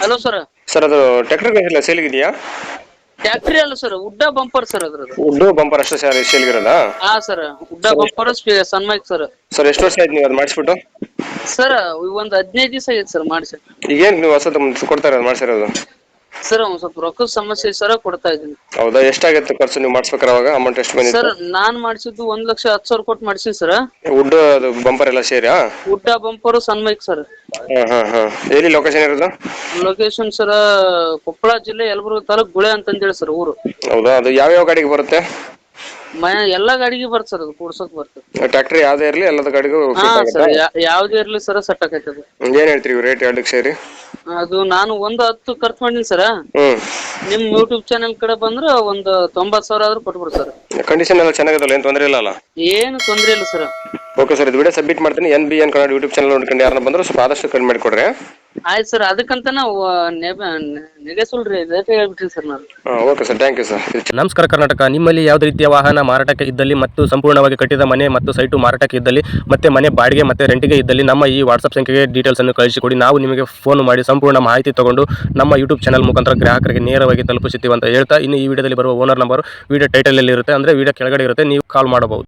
Hello sir. Sir ಅದು tractor ಇಲ್ಲ ಸೇಲ್ಗಿದೆಯಾ ಟ್ಯಾಕ್ಟ್ರಿ ಅಲ್ಲ ಸರ್ ಉಡ್ಡ ಬಂಪರ್ ಸರ್ ಅದ್ರದ್ದು. ಉಡ್ಡು ಬಂಪರ್ ಅಷ್ಟೇ ಸರ್ ಸೇಲ್ಗಿರೋದಾ ಹಾ sir wood bumper sunmica sir. Sir ಎಷ್ಟು ವರ್ಷ ಆಯ್ತು ನೀವು ಅದು ಮಾಡಿಸ್ಬಿಟ್ಟು? ಸರ್ ಒಂದ್ ಹದಿನೈದು ದಿವಸ ಆಗೈತೆ ಸರ್ ಮಾಡಿಸಿ. ಈಗೇನು ನೀವು ಹೊಸ ಕೊಡ್ತಾರೆ ಕೊಡ್ತಾ ಇರೋದು ಮಾಡಿಸಿರೋದು? ಸರ್ ಒಂದ್ ಸ್ವಲ್ಪ ರೊಕ್ಕದ ಸಮಸ್ಯೆ ಸರ ಕೊಡ್ತಾ ಇದ್ದೀನಿ. ಹೌದಾ? ಎಷ್ಟಾಗತ್ತೆ ಖರ್ಚು ನೀವು ಮಾಡಿಸ್ಬೇಕಾರೆ ಅವಾಗ? ಅಮೌಂಟ್ ಎಷ್ಟು ಬಂದಿತ್ತು? ಸರ್ ನಾನ್ ಮಾಡಿಸಿದ್ದು ಒಂದ್ ಲಕ್ಷ ಹತ್ತು ಸಾವಿರ ಕೊಟ್ಟು ಮಾಡಿಸಿನಿ ಸರ್ ವುಡ್ ಅದು ಬಂಪರ್ ಎಲ್ಲ ಸೇರಿಯಾ? ಉಡ್ಡ ಬಂಪರ್ ಸನ್ಮೈಕ್ ಸರ್ ಹಾ ಹಾಂ ಹಾಂ. ಎಲ್ಲಿ ಲೊಕೇಶನ್ ಇರೋದು? ಲೊಕೇಶನ್ ಸರ್ ಕೊಪ್ಪಳ ಜಿಲ್ಲೆ ಯಲಬುರ್ಗ ತಾಲೂಕ್ ಗುಳೆ ಅಂತ ಹೇಳಿ ಸರ್ ಊರು. ಹೌದಾ? ಅದು ಯಾವ ಯಾವ ಗಾಡಿಗೆ ಬರುತ್ತೆ? ಎಲ್ಲಾ ಗಾಡಿಗೆ ಬರ್ತ ಸರ್ ಅದು ಕೂಡ್ಸಕ್ ಬರ್ತದೆ ಟ್ರ್ಯಾಕ್ಟರ್ ಯಾವ್ದೇ ಇರಲಿ ಎಲ್ಲದ ಗಾಡಿಗೂ ಹಾ ಆಗುತ್ತಾ? ಸರ್ ಯಾವ್ದೇ ಇರ್ಲಿ ಸರ್ ಸೆಟ್ ಆಕೈತದ ಏನ್ ಹೇಳ್ತೀರಿ ರೇಟ್ ಎರಡಕ್ಕೆ ಸೇರಿ? ಅದು ನಾನು ಒಂದು ಹತ್ತು ಖರ್ಚು ಮಾಡಿಲ್ಲ ಸರ್ ನಿಮ್ ಯೂಟ್ಯೂಬ್ ಚಾನೆಲ್ ಕಡೆ ಬಂದ್ರೆ ಒಂದು ತೊಂಬತ್ ಸಾವಿರ ಆದ್ರೂ ಕೊಟ್ಬಿಡ್ತಾರೆ ಸರ್. ಕಂಡೀಷನ್ ಎಲ್ಲ ಚೆನ್ನಾಗಿದಲ್ಲ ಏನ್ ತೊಂದರೆ ಇಲ್ಲ ಅಲ್ಲ ಏನು ತೊಂದ್ರೆ ಇಲ್ಲ ಸರ್. ಓಕೆ ಸರ್ ಇದು ವಿಡಿಯೋ ಸಬ್ಮಿಟ್ ಮಾಡ್ತೀನಿ. N B N Kannada YouTube channel ನೋಡ್ಕೊಂಡು ಯಾರನ್ನ ಬಂದ್ರು ಸ್ವಲ್ಪ ಆದಷ್ಟು ಕಡಿಮೆ ಮಾಡಿಕೊಡ್ರಿ. ಆಯ್ತು ಸರ್ ಅದಕ್ಕಂತ ನಾವು ನೆಗೆಸುಲ್ರಿ ರೇಟ್ ಹೇಳ್ಬಿಟ್ರಿ ಸರ್ ನಾನು. Okay sir thank you sir ನಮಸ್ಕಾರ ಕರ್ನಾಟಕ. ನಿಮ್ಮಲ್ಲಿ ಯಾವುದೇ ರೀತಿಯ ವಾಹನ ಮಾರಾಟಕ್ಕೆ ಇದ್ದಲ್ಲಿ ಮತ್ತು ಸಂಪೂರ್ಣವಾಗಿ ಕಟ್ಟಿದ ಮನೆ ಮತ್ತು ಸೈಟು ಮಾರಾಟಕ್ಕೆ ಇದ್ದಲ್ಲಿ ಮತ್ತೆ ಮನೆ ಬಾಡಿಗೆ ಮತ್ತೆ ರೆಂಟಿಗೆ ಇದ್ದಲ್ಲಿ ನಮ್ಮ ಈ ವಾಟ್ಸಪ್ ಸಂಖ್ಯೆಗೆ ಡೀಟೇಲ್ಸ್ ಅನ್ನು ಕಳಿಸಿಕೊಡಿ. ನಾವು ನಿಮಗೆ ಫೋನ್ ಮಾಡಿ ಸಂಪೂರ್ಣ ಮಾಹಿತಿ ತಗೊಂಡು ನಮ್ಮ ಯೂಟ್ಯೂಬ್ ಚಾನಲ್ ಮುಖಾಂತರ ಗ್ರಾಹಕರಿಗೆ ನೇರವಾಗಿ ತಲುಪಿಸುತ್ತೀವಿ ಅಂತ ಹೇಳ್ತಾ ಇನ್ನು ಈ ವಿಡಿಯೋದಲ್ಲಿ ಬರುವ ಓನರ್ ನಂಬರ್ ವಿಡಿಯೋ ಟೈಟಲಲ್ಲಿ ಇರುತ್ತೆ ಅಂದ್ರೆ ವಿಡಿಯೋ ಕೆಳಗಡೆ ಇರುತ್ತೆ. ನೀವು ಕಾಲ್ ಮಾಡಬಹುದು.